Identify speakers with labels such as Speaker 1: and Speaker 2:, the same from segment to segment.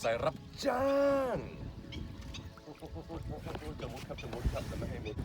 Speaker 1: ร์ไซรับจ้างจะมุดครับจะมุดครับแต่ไม่ให้มุด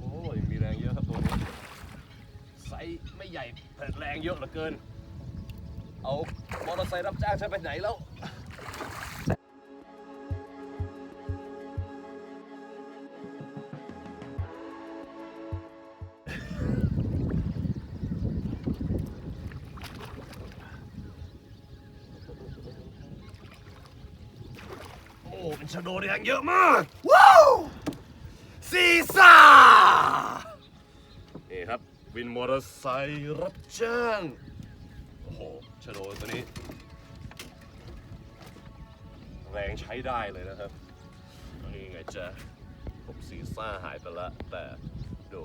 Speaker 1: โอ้ยมีแรงเยอะครับตัวนี้ไซส์ไม่ใหญ่แต่แรงเยอะเหลือเกิน เอามอเตอร์ไซค์รับจ้างฉันไปไหนแล้ว เป็นชะโดแดงเยอะมาก ว้าวซีซ่านี่ครับ วินมอเตอร์ไซค์รับจ้าง โอ้โหชะโดตัวนี้ แรงใช้ได้เลยนะครับนี่ไงจะผมซีซ่าหายไปละ แต่ดู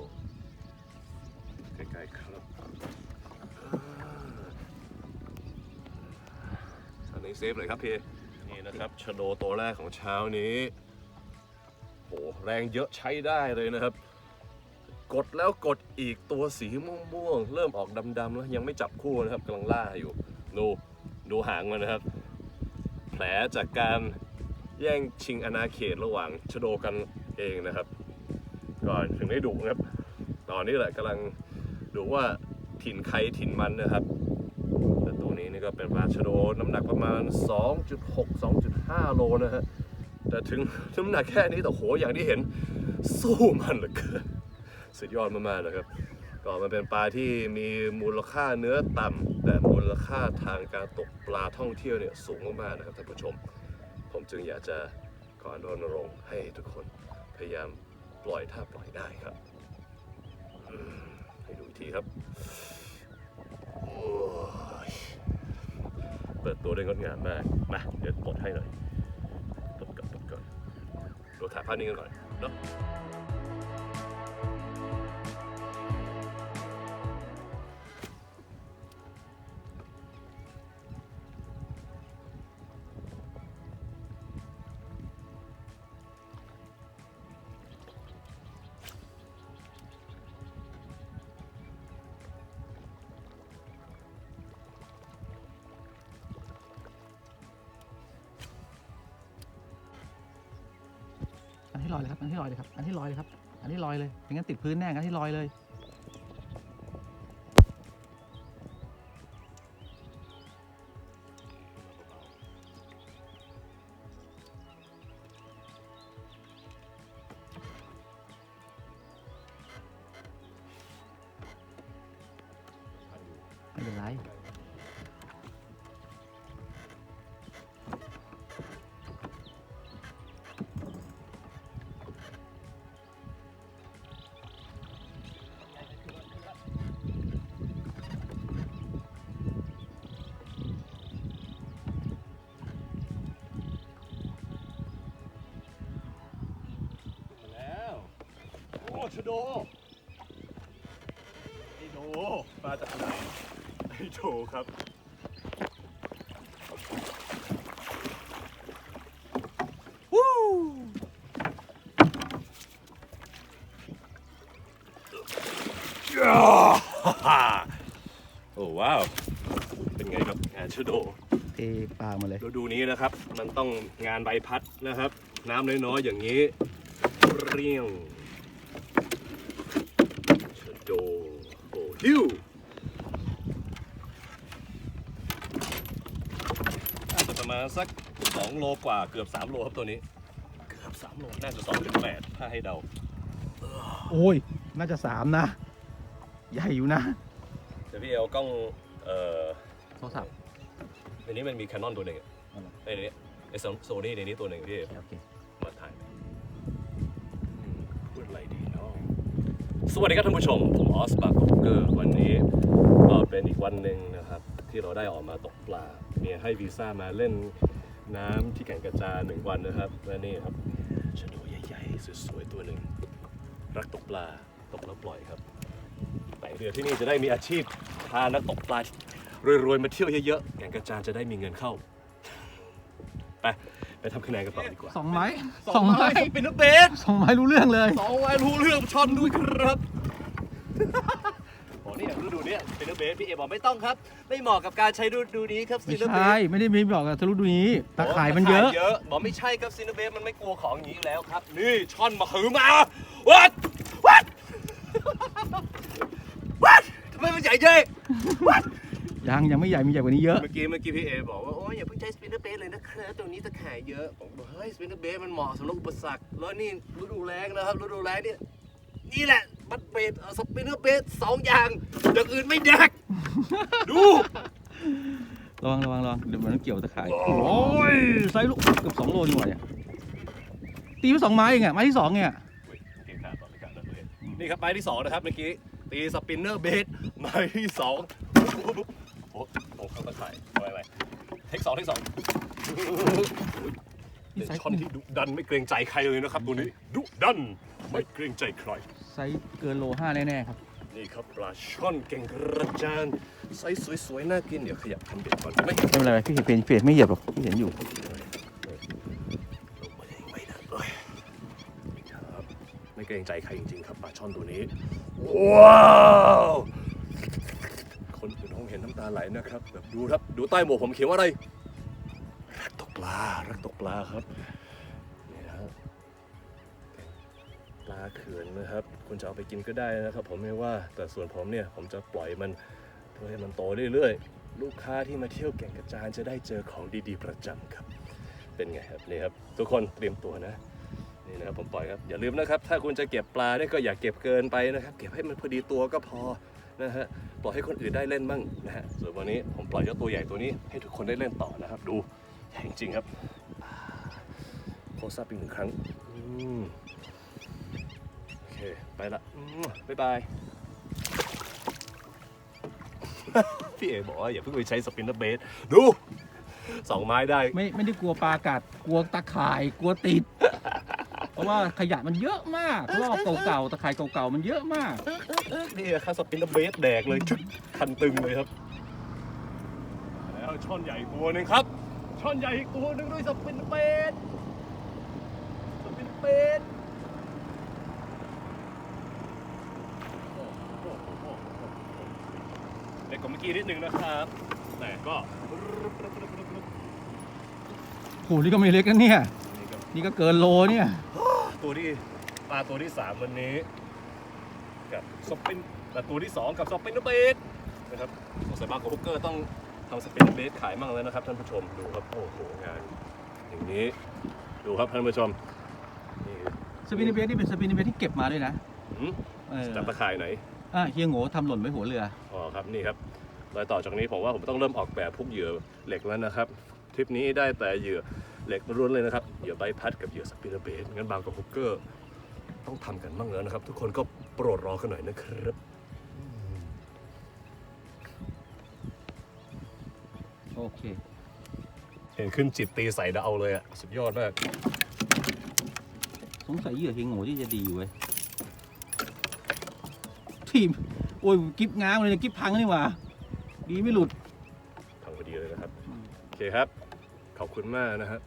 Speaker 1: ใกล้ๆครับอันนี้เซฟเลยครับพี่ นะครับชะโดตัวแรกของเช้านี้โหแรงเยอะใช้ได้เลยนะครับ กดแล้วกดอีกตัวสีม่วงๆเริ่มออกดำๆแล้วยังไม่จับคู่นะครับกำลังล่าอยู่ ดูดูหางมันนะครับ แผลจากการแย่งชิงอาณาเขตระหว่างชะโดกันเองนะครับก่อนถึงได้ดุนะครับ ตอนนี้แหละกำลังดูว่าถิ่นใครถิ่นมันนะครับ นี้ก็เป็นปลาชะโดน้ำหนักประมาณ 2.6 2.5 โลนะฮะ แต่ถึงน้ำหนักแค่นี้แต่โหอย่างที่เห็น สู้มันเหลือเกินสุดยอดมากๆเลยครับก็มันเป็นปลาที่มีมูลค่าเนื้อต่ำแต่มูลค่าทางการตกปลาท่องเที่ยวเนี่ยสูงมากๆนะครับท่านผู้ชม ผมจึงอยากจะขอรณรงค์ให้ทุกคนพยายามปล่อยถ้าปล่อยได้ครับให้ดูอีกทีครับ เปิดตัวได้งดงามมาก มาเดี๋ยวปลดให้หน่อยปลดก่อนปลดก่อนดูถ่ายภาพนี้กันก่อนเนาะ
Speaker 2: ที่ลอยเลยครับ อันที่ลอยเลยครับ อันที่ลอยเลยครับ อันที่ลอยเลยไม่งั้นติดพื้นแน่อันที่ลอยเลย ไม่เป็นไร
Speaker 1: ชะโดไอโดมาจากไหนไอโดครับวู้ย่าฮ่าฮ่าโอ้ว้าว เป็นไงครับงานชะโด
Speaker 2: เทปลามาเลย
Speaker 1: ฤดูนี้นะครับ มันต้องงานใบพัดนะครับ น้ำน้อยๆอย่างนี้เรียวชะ โดโอ้ฮิวน่าจะประมาณสัก 2 โลกว่าเกือบ 3 โลครับตัวนี้ เกือบ 3 โล น่าจะ2.8ถ้าให้เดา
Speaker 2: โอ้ย น่าจะสามนะ ใหญ่อยู่นะ
Speaker 1: เดี๋ยวพี่เอากล้อง เอ่อ
Speaker 2: โทรศัพท์
Speaker 1: ในนี้มันมีแคนนอนตัวหนึ่งอะ
Speaker 2: อ๋อเหรอ
Speaker 1: ในนี้ไอโซนี่ในนี้ตัวหนึ่งพี่
Speaker 2: โอเค
Speaker 1: สวัสดีครับท่านผู้ชม ผมออสปาโกเกอร์วันนี้เอ่อเป็นอีกวันหนึ่งนะครับ ที่เราได้ออกมาตกปลาเนี่ยให้วีซ่ามาเล่นน้ำที่แก่งกระจาหนึ่งวันนะครับและนี่ครับชะโดใหญ่ๆสวยๆตัวหนึ่งรักตกปลาตกแล้วปล่อยครับแต่เรือที่นี่จะได้มีอาชีพพานักตกปลารวยๆมาเที่ยวเยอะๆแก่งกระจานจะได้มีเงินเข้า ไปทำคะแนนกันต่อดีกว่า
Speaker 2: สองไม้สองไม้
Speaker 1: เป็นนักเบส
Speaker 2: สองไม้รู้เรื่องเลย
Speaker 1: สองไม้รู้เรื่องช็อตด้วยครับพอเนี่ยฤดูเนี้ยเป็นเบสพี่เอบอกไม่ต้องครับ ไม่เหมาะกับการใช้ฤดูนี้ครับ
Speaker 2: ไม่
Speaker 1: ซินเนอร์เบ
Speaker 2: ใช่
Speaker 1: ส
Speaker 2: ไม่ได้ไม่บอกกับทะลุดูนี้ตาข่ายมันเยอะ
Speaker 1: เยอะบอกไม่ใช่ครับซินเนอร์เบสมันไม่กลัวของอย่างนี้อยู่แล้วครับ นี่ช่อนมาหือมาวัดวัดวัดทำไมมันใหญ่เย้วัด
Speaker 2: ยังยังไม่ใหญ่มีใหญ่กว่านี้เยอะ
Speaker 1: เมื่อกี้เมื่อกี้พี่เอบอกว่าโอ้ยอย่าเพิ่งใช้สปินเนอร์เบสเลย นะครับตรงนี้ตะข่ายเยอะผมบอกเฮ้ยสปินเนอร์เบสมันเหมาะสำหรับอุปสรรคแล้วนี่ฤดูแล้งนะครับฤดูแล้งเนี่ยนี่แหละบัตเบสสปินเนอร์เบสสองอย่างอย่างอื่นไม่แดกดู
Speaker 2: ระวังระวังระวังเดี๋ยวมันเกี่ยวตะข่าย โอ้ยไซส์ลูกเกือบสองโลนี่หว่าเนี่ยตีไปสองไม้เองอะไม้ที่สองเนี่ย
Speaker 1: เกมขาดต่อไม่ขาดแล้วเลยนี่ครับไม้ที่สองนะครับเมื่อกี้ตีสปินเนอร์เบสไม้ที่สองโอ้โหโอ้โหเข้าตะข่ายไปไปเทคสองเทคสอง เป็นช่อนที่ดุดันไม่เกรงใจใครเลยนะครับ ตัวนี้ดุดันไม่เกรงใจใคร
Speaker 2: ไซส์เกินโลห้าแน่ๆครับ
Speaker 1: นี่ครับปลาช่อนเก่งกระจานไซส์สวยๆน่ากินเดี๋ยวขยับทำเบ็ดก่อนไหม
Speaker 2: ไม่เป็นไรพี่เห็นเพจเพจไม่เหยียบหรอกพี่เห็นอยู่
Speaker 1: ไม่นะเอ้ยครับไม่เกรงใจใครจริงๆครับปลาช่อนตัวนี้ว้าวคนอื่นคงเห็นน้ำตาไหลนะครับแบบดูครับดูใต้หมวกผมเขียนว่าอะไรรักตก ปลารักตกปลาครับนี่นะครับปลาเขื่อนนะครับ คุณจะเอาไปกินก็ได้นะครับ ผมไม่ว่าแต่ส่วนผมเนี่ยผมจะปล่อยมันเพื่อให้มันโตเรื่อยๆ ลูกค้าที่มาเที่ยวแก่งกระจานจะได้เจอของดีๆ ประจำครับ เป็นไงครับนี่ครับ ทุกคนเตรียมตัวนะนี่นะครับผมปล่อยครับอย่าลืมนะครับ ถ้าคุณจะเก็บปลาเนี่ยก็อย่าเก็บเกินไปนะครับ เก็บให้มันพอดีตัวก็พอนะฮะปล่อยให้คนอื่นได้เล่นบ้างนะฮะส่วนวันนี้ผมปล่อยเจ้าตัวใหญ่ตัวนี้ให้ทุกคนได้เล่นต่อนะครับดู ใหญ่จริงๆครับอ่าโคซับอีกหนึ่งครั้งอืมโอเค ไปละอืมบ๊ายบาย พี่เอบอกว่าอย่าเพิ่งไปใช้สปินเนอร์เบส ดูสองไม้ได้
Speaker 2: ไม่ไม่ได้กลัวปลากัด กลัวตะข่าย กลัวติด เพราะว่าขยะมันเยอะมากรอบเก่าๆตะข่ายเก่าๆมันเยอะมาก
Speaker 1: นี่ครับสปินเนอร์เบสแดกเลยชุดคันตึงเลยครับ แล้วช่อนใหญ่อีกตัวหนึ่งครับ ช่อนใหญ่อีกตัวหนึ่งด้วยสปินเนอร์เบสสปินเนอร์เบสโอ้โหโอ้โหโอ้โหเล็กกว่าเมื่อกี้นิดนึงนะครับ แต่ก็
Speaker 2: โหนี่ก็ไม่เล็กนะเนี่ย
Speaker 1: นี่ครับ
Speaker 2: นี่ก็เกินโลเนี่ย
Speaker 1: ตัวที่ปลาตัวที่สามวันนี้ กับสปินแต่ตัวที่สองกับสปินเนอร์เบสนะครับสงสัยบางกอกฮุกเกอร์ต้อง ทำสปินเนอร์เบสขายมั่งแล้วนะครับท่านผู้ชมดูครับโอ้โหงานอย่างนี้ดูครับท่านผู้ชมนี่
Speaker 2: สปินเนอร์เบสนี่เป็นสปินเนอร์เบสที่เก็บมาด้วยนะ
Speaker 1: หืม
Speaker 2: เออ
Speaker 1: จับตะข่ายไหน
Speaker 2: อะเฮียโง่ทำหล่นไว้หัวเรือ
Speaker 1: อ๋อครับนี่ครับรอยต่อจากนี้ผมว่าผมต้องเริ่มออกแบบพวกเหยื่อเหล็กแล้วนะครับทริปนี้ได้แต่เหยื่อเหล็กล้วนเลยนะครับเหยื่อใบพัดกับเหยื่อสปินเนอร์เบสงั้นบางกอกฮุกเกอร์ ต้องทำกันบ้างแล้วนะครับ ทุกคนก็โปรดรอกันหน่อยนะครับ
Speaker 2: โอเค
Speaker 1: เห็นขึ้นจิตตีใส่แล้วเอาเลยอะ สุดยอดมาก
Speaker 2: สงสัยเหยื่อเฮียโง่ที่จะดีเว้ยทีม โอ้ยกิฟง้างเลยเนี่ยกิฟพังนี่หว่า ดีไม่หลุด
Speaker 1: ทางพอดีเลยนะครับ โอเคครับ ขอบคุณมากนะครับ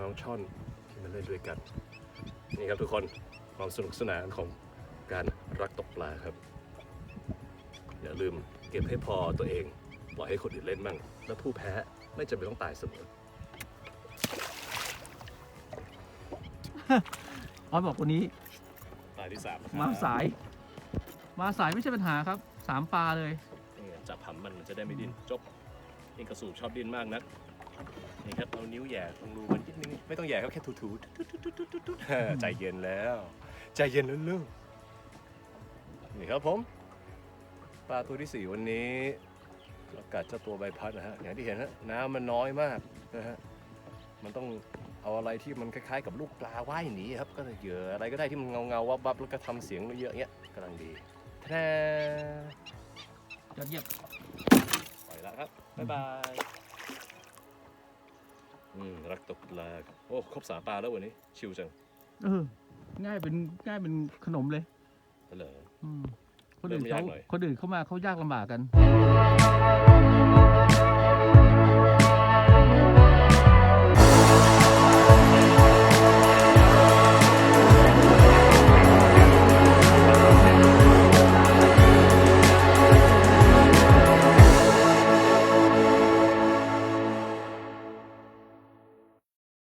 Speaker 1: น้องช่อนที่มาเล่นด้วยกัน นี่ครับทุกคนความสนุกสนานของการรักตกปลาครับ อย่าลืมเก็บให้พอตัวเอง ปล่อยให้คนอื่นเล่นมั่งแล้วผู้แพ้ไม่จำเป็นต้องตายเสมอ
Speaker 2: ออยบอกวันนี้
Speaker 1: ปลาที่สาม
Speaker 2: มาสาย มาสายไม่ใช่ปัญหาครับสามปลาเลย
Speaker 1: จับหำมันมันจะได้ไม่ดิ้นจบเองกระสูบชอบดิ้นมากนักนี่ครับเอานิ้วแหย่ตรงรูมันนิดนึงไม่ต้องแหย่ครับแค่ถูๆตุ๊ดๆๆๆๆใจเย็นแล้ว ใจเย็นแล้วลูกนี่ครับผมปลาตัวที่สี่วันนี้ เรากัดเจ้าตัวใบพัดนะฮะอย่างที่เห็นฮะน้ำมันน้อยมากนะฮะมันต้องเอาอะไรที่มันคล้ายๆ กับลูกปลาว่ายหนีครับก็เหยื่ออะไรก็ได้ที่มันเงาเงาๆวับวับๆแล้วก็ทำเสียงเยอะๆเงี้ยกำลังดีแท้
Speaker 2: ยอดเยี่ยม
Speaker 1: ไปแล้วครับบ๊ายบายอืมรักตกปลาครับโอ้ครบสามปลาแล้ววันนี้ชิวจัง
Speaker 2: เออง่ายเป็นง่ายเป็นขนมเลย
Speaker 1: เหรอ
Speaker 2: อืม คนอื่น
Speaker 1: เริ่มยา
Speaker 2: เขา
Speaker 1: กหน่อย
Speaker 2: คนอื่นเขามาเขายากลำบากกัน
Speaker 1: ค